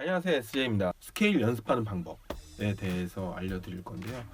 안녕하세요 SJ입니다. 스케일 연습하는 방법에 대해서 알려드릴 건데요.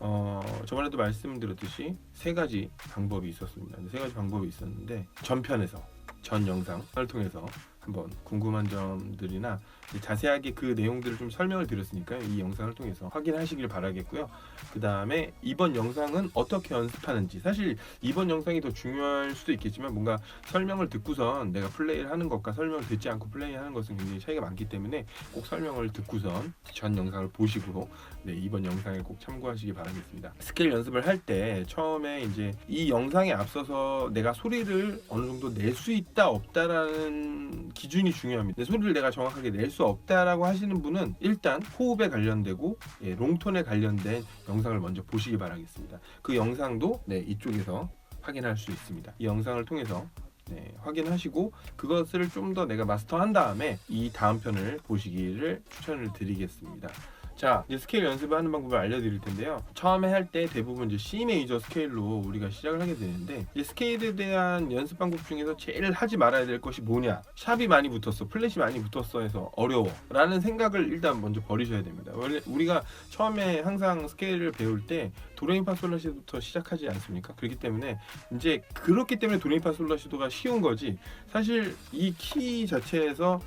어, 저번에도 말씀드렸듯이 세 가지 방법이 있었습니다. 세 가지 방법이 있었는데 전편에서 전 영상을 통해서 한번 궁금한 점들이나 자세하게 그 내용들을 좀 설명을 드렸으니까요. 이 영상을 통해서 확인하시길 바라겠고요. 그 다음에 이번 영상은 어떻게 연습하는지 사실 이번 영상이 더 중요할 수도 있겠지만 뭔가 설명을 듣고선 내가 플레이를 하는 것과 설명을 듣지 않고 플레이하는 것은 굉장히 차이가 많기 때문에 꼭 설명을 듣고선 전 영상을 보시고 네, 이번 영상에 꼭 참고하시기 바라겠습니다. 스케일 연습을 할 때 처음에 이제 이 영상에 앞서서 내가 소리를 어느 정도 낼 수 있다 없다라는 기준이 중요합니다. 내 소리를 내가 정확하게 낼 수 없다라고 하시는 분은 일단 호흡에 관련되고 예, 롱톤에 관련된 영상을 먼저 보시기 바라겠습니다. 그 영상도 네, 이쪽에서 확인할 수 있습니다. 이 영상을 통해서 네, 확인하시고 그것을 좀 더 내가 마스터한 다음에 이 다음 편을 보시기를 추천을 드리겠습니다. 자, 이제 스케일 연습을 하는 방법을 알려드릴 텐데요. 처음에 할 때 대부분 이제 C 메이저 스케일로 우리가 시작을 하게 되는데 이 스케일에 대한 연습 방법 중에서 제일 하지 말아야 될 것이 뭐냐? 샵이 많이 붙었어, 플랫이 많이 붙었어 해서 어려워 라는 생각을 일단 먼저 버리셔야 됩니다. 원래 우리가 처음에 항상 스케일을 배울 때 도레미파솔라시도부터 시작하지 않습니까? 그렇기 때문에 이제 그렇기 때문에 도레미파솔라시도가 쉬운 거지. 사실 이 키 자체에서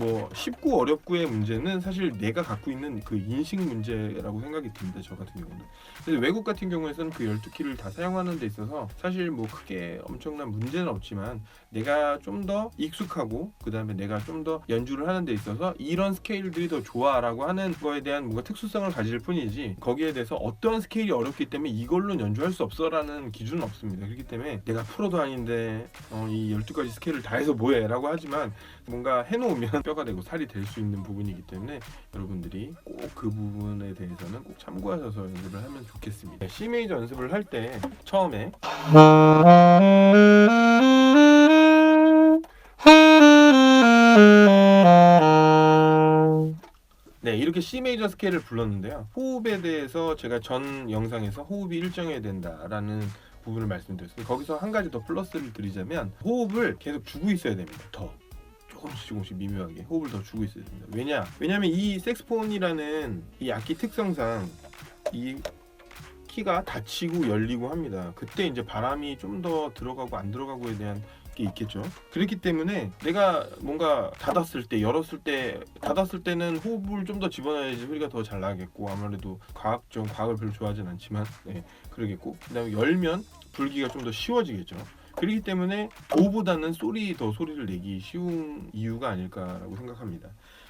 뭐 쉽고 어렵고의 문제는 사실 내가 갖고 있는 그 인식 문제라고 생각이 듭니다. 저 같은 경우는. 그래서 외국 같은 경우에서는 그 12키를 다 사용하는 데 있어서 사실 뭐 크게 엄청난 문제는 없지만 내가 좀 더 익숙하고 그다음에 내가 좀 더 연주를 하는 데 있어서 이런 스케일들이 더 좋아라고 하는 거에 대한 뭔가 특수성을 가질 뿐이지 거기에 대해서 어떠한 스케일이 어렵기 때문에 이걸로 연주할 수 없어라는 기준은 없습니다. 그렇기 때문에 내가 프로도 아닌데 어, 이 12가지 스케일을 다 해서 뭐해 라고 하지만 뭔가 해놓으면 뼈가 되고 살이 될 수 있는 부분이기 때문에 여러분들이 꼭 그 부분에 대해서는 꼭 참고하셔서 연습을 하면 좋겠습니다. C 메이저 연습을 할 때 처음에 네 이렇게 C 메이저 스케일을 불렀는데요. 호흡에 대해서 제가 전 영상에서 호흡이 일정해야 된다라는 부분을 말씀드렸습니다. 거기서 한 가지 더 플러스를 드리자면 호흡을 계속 주고 있어야 됩니다. 더 조금씩 조금씩 미묘하게 호흡을 더 주고 있어야 됩니다. 왜냐? 왜냐면 이 색스폰이라는 이 악기 특성상 이 키가 닫히고 열리고 합니다. 그때 이제 바람이 좀 더 들어가고 안 들어가고에 대한 게 있겠죠. 그렇기 때문에 내가 뭔가 닫았을 때 열었을 때 닫았을 때는 호흡을 좀 더 집어넣어야지 소리가 더 잘 나겠고 아무래도 과학적 과학을 별로 좋아하진 않지만 네, 그러겠고 그다음에 열면 불기가 좀 더 쉬워지겠죠. 그렇기 때문에 도보다는 소리 더 소리를 내기 쉬운 이유가 아닐까라고 생각합니다.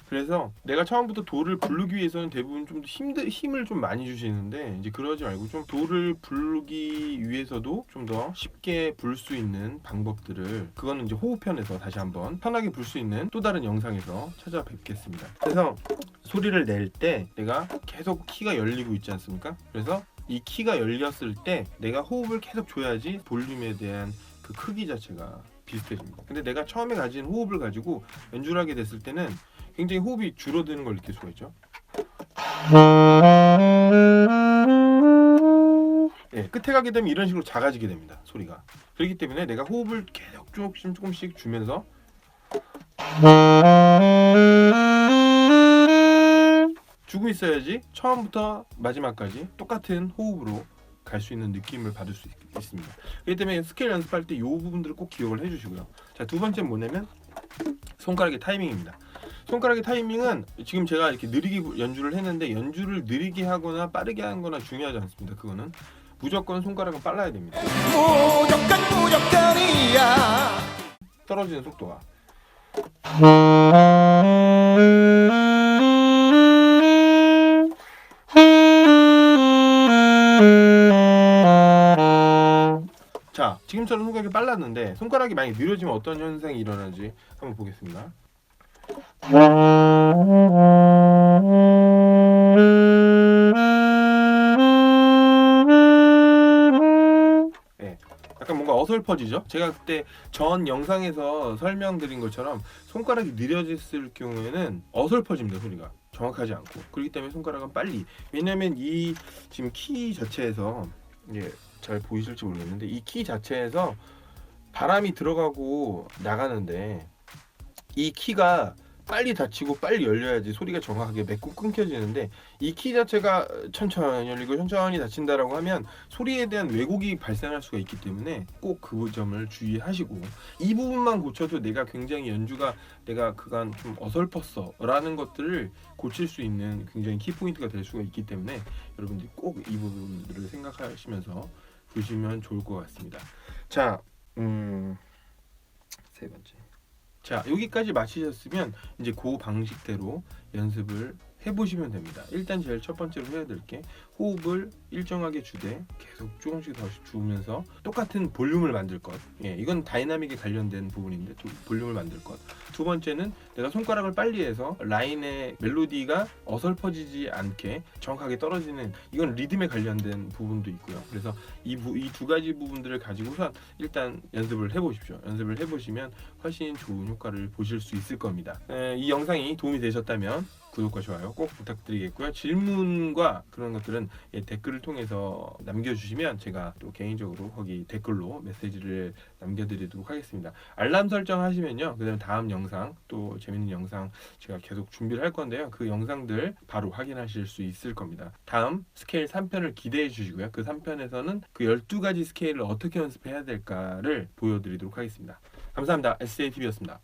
그래서 내가 처음부터 도를 부르기 위해서는 대부분 좀 힘들 힘을 좀 많이 주시는데 이제 그러지 말고 좀 도를 부르기 위해서도 좀 더 쉽게 불수 있는 방법들을 그거는 이제 호흡편에서 다시 한번 편하게 불수 있는 또 다른 영상에서 찾아뵙겠습니다. 그래서 소리를 낼 때 내가 계속 키가 열리고 있지 않습니까? 그래서 이 키가 열렸을 때 내가 호흡을 계속 줘야지 볼륨에 대한 그 크기 자체가 비슷해집니다. 근데 내가 처음에 가진 호흡을 가지고 연주를 하게 됐을 때는 굉장히 호흡이 줄어드는 걸 느낄 수가 있죠. 예, 끝에 가게 되면 이런 식으로 작아지게 됩니다. 소리가. 그렇기 때문에 내가 호흡을 계속 조금씩 조금씩 주면서 주고 있어야지 처음부터 마지막까지 똑같은 호흡으로 갈 수 있는 느낌을 받을 수 있, 습니다 그렇기 때문에 스케일 연습할 때 이 부분들을 꼭 기억을 해주시고요. 자, 두 번째는 뭐냐면 손가락의 타이밍입니다. 손가락의 타이밍은 지금 제가 이렇게 느리게 연주를 했는데 연주를 느리게 하거나 빠르게 하거나 중요하지 않습니다. 그거는 무조건 손가락은 빨라야 됩니다. 무조건 무조건이야 떨어지는 속도가. 자, 지금처럼 손가락이 빨랐는데 손가락이 많이 느려지면 어떤 현상이 일어나는지 한번 보겠습니다. 예, 약간 뭔가 어설퍼지죠? 제가 그때 전 영상에서 설명드린 것처럼 손가락이 느려졌을 경우에는 어설퍼집니다, 소리가. 정확하지 않고. 그렇기 때문에 손가락은 빨리. 왜냐면 이 지금 키 자체에서 이게 잘 보이실지 모르겠는데 이 키 자체에서 바람이 들어가고 나가는데 이 키가 빨리 닫히고 빨리 열려야지 소리가 정확하게 맺고 끊겨지는데 이 키 자체가 천천히 열리고 천천히 닫힌다라고 하면 소리에 대한 왜곡이 발생할 수가 있기 때문에 꼭 그 점을 주의하시고 이 부분만 고쳐도 내가 굉장히 연주가 내가 그간 좀 어설펐어 라는 것들을 고칠 수 있는 굉장히 키 포인트가 될 수가 있기 때문에 여러분들이 꼭 이 부분들을 생각하시면서 보시면 좋을 것 같습니다. 자, 음, 세 번째. 자, 여기까지 마치셨으면 이제 그 방식대로 연습을 해보시면 됩니다. 일단 제일 첫 번째로 해야 될 게 호흡을 일정하게 주되 계속 조금씩 더 주면서 똑같은 볼륨을 만들 것. 예, 이건 다이나믹에 관련된 부분인데 두- 볼륨을 만들 것. 두 번째는 내가 손가락을 빨리 해서 라인의 멜로디가 어설퍼지지 않게 정확하게 떨어지는 이건 리듬에 관련된 부분도 있고요. 그래서 이두 가지 부분들을 가지고선 일단 연습을 해보십시오. 연습을 해보시면 훨씬 좋은 효과를 보실 수 있을 겁니다. 에, 이 영상이 도움이 되셨다면 구독과 좋아요 꼭 부탁드리겠고요. 질문과 그런 것들은 예, 댓글을 통해서 남겨주시면 제가 또 개인적으로 거기 댓글로 메시지를 남겨드리도록 하겠습니다. 알람 설정 하시면요. 그다음 다음 영상 또 재밌는 영상 제가 계속 준비를 할 건데요. 그 영상들 바로 확인하실 수 있을 겁니다. 다음 스케일 3편을 기대해 주시고요. 그 3편에서는 그 12가지 스케일을 어떻게 연습해야 될까를 보여드리도록 하겠습니다. 감사합니다. SJTV였습니다.